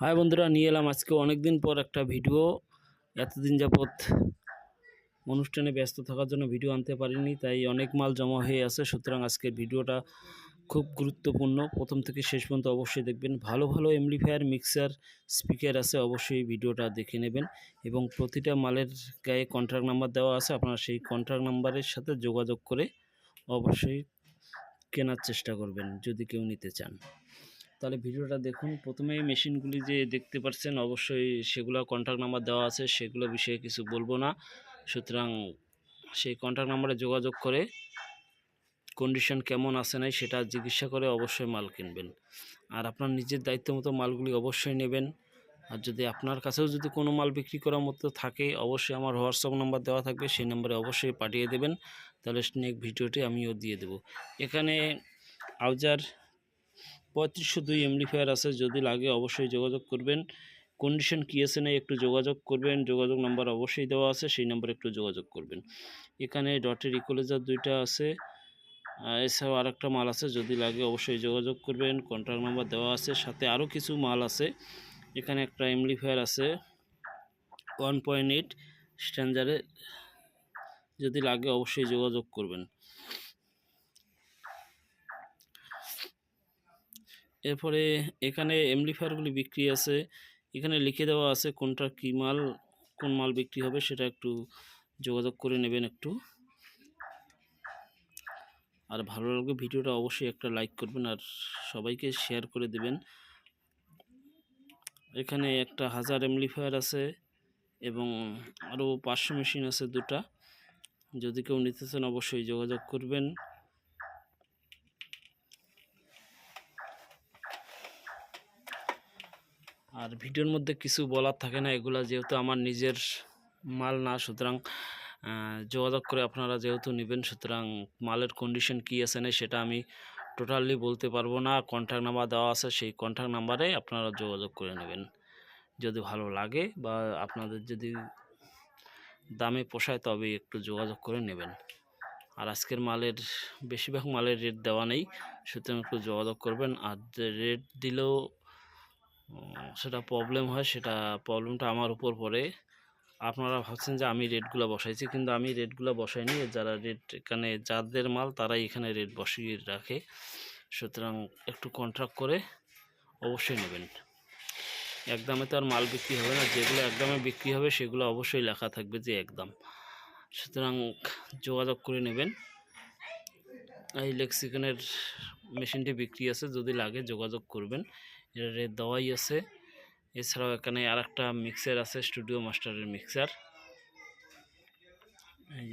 High বন্ধুরা, নিয়ে এলাম আজকে অনেক দিন পর একটা ভিডিও। এতদিন যাবৎ অনুষ্ঠানে ব্যস্ত থাকার জন্য ভিডিও আনতে পারিনি, তাই অনেক মাল জমা হয়ে আছে। সুতরাং আজকের ভিডিওটা খুব গুরুত্বপূর্ণ। প্রথম থেকে শেষ পর্যন্ত অবশ্যই দেখবেন। ভালো ভালো এমপ্লিফায়ার মিক্সার স্পিকার আছে, অবশ্যই ভিডিওটা দেখে নেবেন। এবং প্রতিটা মালের গায়ে কন্ট্রাক্ট নাম্বার দেওয়া আছে, আপনারা সেই কন্ট্রাক্ট নাম্বারের সাথে যোগাযোগ করে অবশ্যই কেনার চেষ্টা করবেন, যদি কেউ নিতে চান। তাহলে ভিডিওটা দেখুন। প্রথমে এই মেশিনগুলি যে দেখতে পাচ্ছেন অবশ্যই সেগুলো কন্ট্যাক্ট নাম্বার দেওয়া আছে, সেগুলো বিষয়ে কিছু বলব না। সুতরাং সেই কন্ট্যাক্ট নাম্বারে যোগাযোগ করে কন্ডিশন কেমন আছে নাই সেটা জিজ্ঞাসা করে অবশ্যই মাল কিনবেন। আর আপনার নিজের দায়িত্ব মতো মালগুলি অবশ্যই নেবেন। আর যদি আপনার কাছেও যদি কোনো মাল বিক্রি করার মতো থাকে, অবশ্যই আমার হোয়াটসঅ্যাপ নাম্বার দেওয়া থাকবে, সেই নাম্বারে অবশ্যই পাঠিয়ে দেবেন। তাহলে স্নেক ভিডিওটি আমিও দিয়ে দেব। এখানে আউজার পঁয়ত্রিশশো দুই এমপ্লিফায়ার আছে, যদি লাগে অবশ্যই যোগাযোগ করবেন। কন্ডিশন কী আছে না একটু যোগাযোগ করবেন, যোগাযোগ নাম্বার অবশ্যই দেওয়া আছে, সেই নাম্বারে একটু যোগাযোগ করবেন। এখানে ডটের ইকোলেজার দুইটা আছে আর এছাড়াও আরেকটা মাল আছে, যদি লাগে অবশ্যই যোগাযোগ করবেন কন্ট্যাক্ট নাম্বার দেওয়া আছে, সাথে আরও কিছু মাল আছে। এখানে একটা এমপ্লিফায়ার আছে ওয়ান পয়েন্ট এইট স্ট্যান্ডারে যদি লাগে অবশ্যই যোগাযোগ করবেন। এরপরে এখানে এমপ্লিফায়ারগুলি বিক্রি আছে। এখানে লিখে দেওয়া আছে কোনটা কী মাল, কোন মাল বিক্রি হবে সেটা একটু যোগাযোগ করে নেবেন একটু। আর ভালো লাগবে ভিডিওটা অবশ্যই একটা লাইক করবেন আর সবাইকে শেয়ার করে দেবেন। এখানে একটা হাজার এমপ্লিফায়ার আছে এবং আরও পাঁচশো মেশিন আছে দুটা। যদি কেউ নিতে চান অবশ্যই যোগাযোগ করবেন। আর ভিডিওর মধ্যে কিছু বলার থাকে না, এগুলা যেহেতু আমার নিজের মাল না, সুতরাং যোগাযোগ করে আপনারা যেহেতু নেবেন, সুতরাং মালের কন্ডিশন কী আছে না সেটা আমি টোটালি বলতে পারব না। কন্ট্যাক্ট নাম্বার দেওয়া আছে, সেই কন্ট্যাক্ট নাম্বারে আপনারা যোগাযোগ করে নেবেন। যদি ভালো লাগে বা আপনাদের যদি দামে পোষায়, তবে একটু যোগাযোগ করে নেবেন। আর আজকের মালের, বেশিরভাগ মালের রেট দেওয়া নেই, সুতরাং একটু যোগাযোগ করবেন। আর রেট দিলেও সেটা প্রবলেম হয়, সেটা প্রবলেমটা আমার উপর পড়ে। আপনারা ভাবছেন যে আমি রেটগুলো বসাইছি, কিন্তু আমি রেটগুলো বসাইনি। যারা রেট এখানে, যাদের মাল তারাই এখানে রেট বসিয়ে রাখে। সুতরাং একটু কন্ট্রাক্ট করে অবশ্যই নেবেন। একদমে তো আর মাল বিক্রি হবে না, যেগুলো একদমে বিক্রি হবে সেগুলো অবশ্যই লেখা থাকবে যে একদম সুতরাং যোগাযোগ করে নেবেন। এই লেক্সিকানের মেশিনটি বিক্রি আছে, যদি লাগে যোগাযোগ করবেন। এর দেওয়াই আছে। এছাড়াও এখানে আর একটা মিক্সার আছে, স্টুডিও মাস্টারের মিক্সার।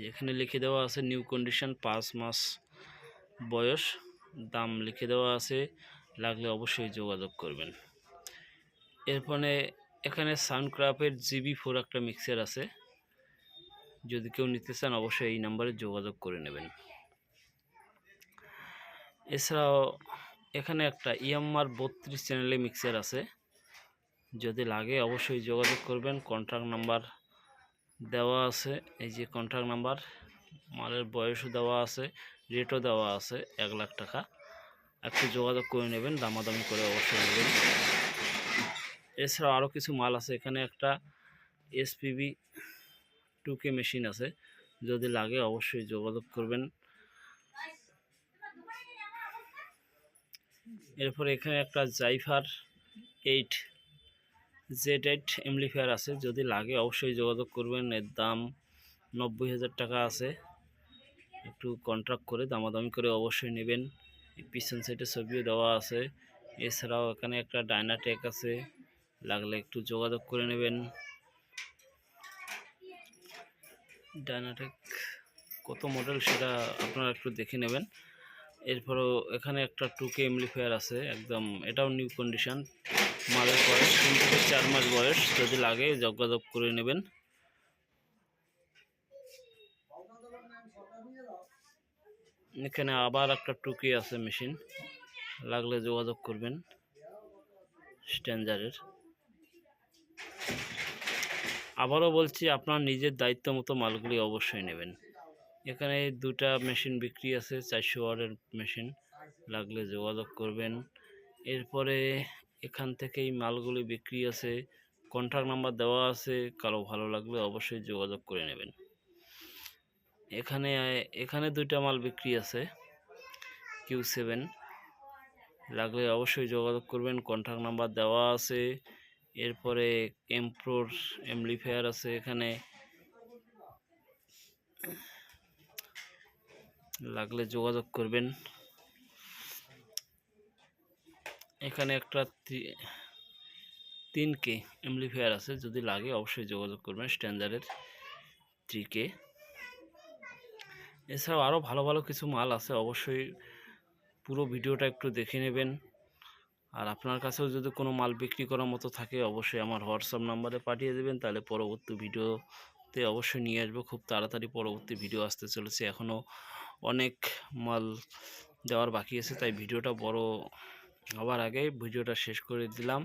এখানে লিখে দেওয়া আছে, নিউ কন্ডিশন, পাঁচ মাস বয়স। দাম লিখে দেওয়া আছে, লাগলে অবশ্যই যোগাযোগ করবেন। এরপরে এখানে সাউন্ডক্রাফের জিবি ফোর একটা মিক্সার আছে। যদি কেউ নিতে চান, অবশ্যই এই নাম্বারে যোগাযোগ করে নেবেন। এছাড়াও এখানে একটা ইয়াম্মার বত্রিশ চ্যানেলে মিক্সার আছে। যদি লাগে অবশ্যই যোগাযোগ করবেন। কন্ট্রাক্ট নাম্বার দেওয়া আছে। এই যে কন্ট্রাক্ট নাম্বার, মালের বয়সও দেওয়া আছে, রেটও দেওয়া আছে এক লাখ টাকা। একটু যোগাযোগ করে নেবেন, দামাদামি করে অবশ্যই নেবেন। এছাড়াও আরও কিছু মাল আছে। এখানে একটা এসপিবি টু কে মেশিন আছে। যদি লাগে অবশ্যই যোগাযোগ করবেন। এরপর এখানে একটা জাইফার এইট জেড এইট এমপ্লিফায়ার আছে, যদি লাগে অবশ্যই যোগাযোগ করবেন। এর দাম নব্বই হাজার টাকা আছে। একটু কন্ট্রাক্ট করে দামাদামি করে অবশ্যই নেবেন। পিছন সাইডে ছবিও দেওয়া আছে। এছাড়াও এখানে একটা ডাইনাটেক আছে, লাগলে একটু যোগাযোগ করে নেবেন। ডাইনাটেক কত মডেল সেটা আপনারা একটু দেখে নেবেন। এরপরও এখানে একটা টু কে এমপ্লিফায়ার আছে, একদম এটাও নিউ কন্ডিশন মালের বয়স তিন থেকে চার মাস বয়স, যদি লাগে যোগাযোগ করে নেবেন। এখানে আবার একটা টুকি আছে মেশিন লাগলে যোগাযোগ করবেন স্ট্যান্ডারের আবারও বলছি, আপনার নিজের দায়িত্ব মতো মালগুলি অবশ্যই নেবেন। এখানে দুটা মেশিন বিক্রি আছে, চারশো ওয়ার্ডের মেশিন। লাগলে যোগাযোগ করবেন। এরপরে এখান থেকেই মালগুলি বিক্রি আছে। কন্ট্যাক্ট নাম্বার দেওয়া আছে। কারও ভালো লাগলে অবশ্যই যোগাযোগ করে নেবেন। এখানে এখানে দুইটা মাল বিক্রি আছে, কিউ সেভেন। লাগলে অবশ্যই যোগাযোগ করবেন। কন্ট্যাক্ট নাম্বার দেওয়া আছে। এরপরে এমপ্রোর, এমলিফায়ার আছে এখানে। লাগলে যোগাযোগ করবেন। এখানে একটা তিন কে এমলিফায়ার আছে, যদি লাগে অবশ্যই যোগাযোগ করবেন স্ট্যান্ডার্ডের থ্রি কে। এছাড়াও আরও ভালো ভালো কিছু মাল আছে, অবশ্যই পুরো ভিডিওটা একটু দেখে নেবেন। আর আপনার কাছেও যদি কোনো মাল বিক্রি করার মতো থাকে, অবশ্যই আমার হোয়াটসঅ্যাপ নাম্বারে পাঠিয়ে দেবেন, তাহলে পরবর্তী ভিডিওতে অবশ্যই নিয়ে আসব। খুব তাড়াতাড়ি পরবর্তী ভিডিও আসতে চলেছে এখনও অনেক মাল দেওয়ার বাকি আছে, তাই ভিডিওটা বড় হওয়ার আগে ভিডিওটা শেষ করে দিলাম।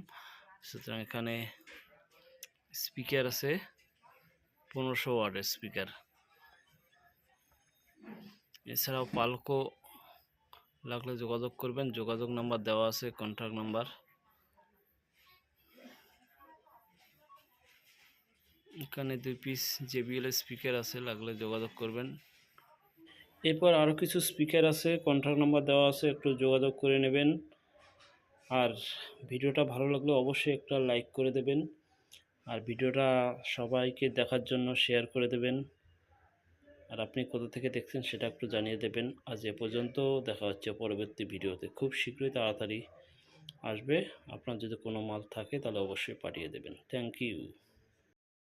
সুতরাং এখানে স্পিকার আছে, পনেরোশো ওয়ার্ডের স্পিকার। এছাড়াও পালকো লাগলে যোগাযোগ করবেন, যোগাযোগ নাম্বার দেওয়া আছে কন্ট্যাক্ট নাম্বার। এখানে দুই পিস জেবিএল স্পিকার আছে, লাগলে যোগাযোগ করবেন। এরপর আরও কিছু স্পিকার আছে কন্ট্যাক্ট নাম্বার দেওয়া আছে, একটু যোগাযোগ করে নেবেন। আর ভিডিওটা ভালো লাগলে অবশ্যই একটা লাইক করে দেবেন। আর ভিডিওটা সবাইকে দেখার জন্য শেয়ার করে দেবেন। আর আপনি কোথা থেকে দেখছেন সেটা একটু জানিয়ে দেবেন। আজ এ পর্যন্ত দেখা হচ্ছে পরবর্তী ভিডিওতে। খুব শীঘ্রই তাড়াতাড়ি আসবে। আপনার যদি কোনো মাল থাকে তাহলে অবশ্যই পাঠিয়ে দেবেন। Thank you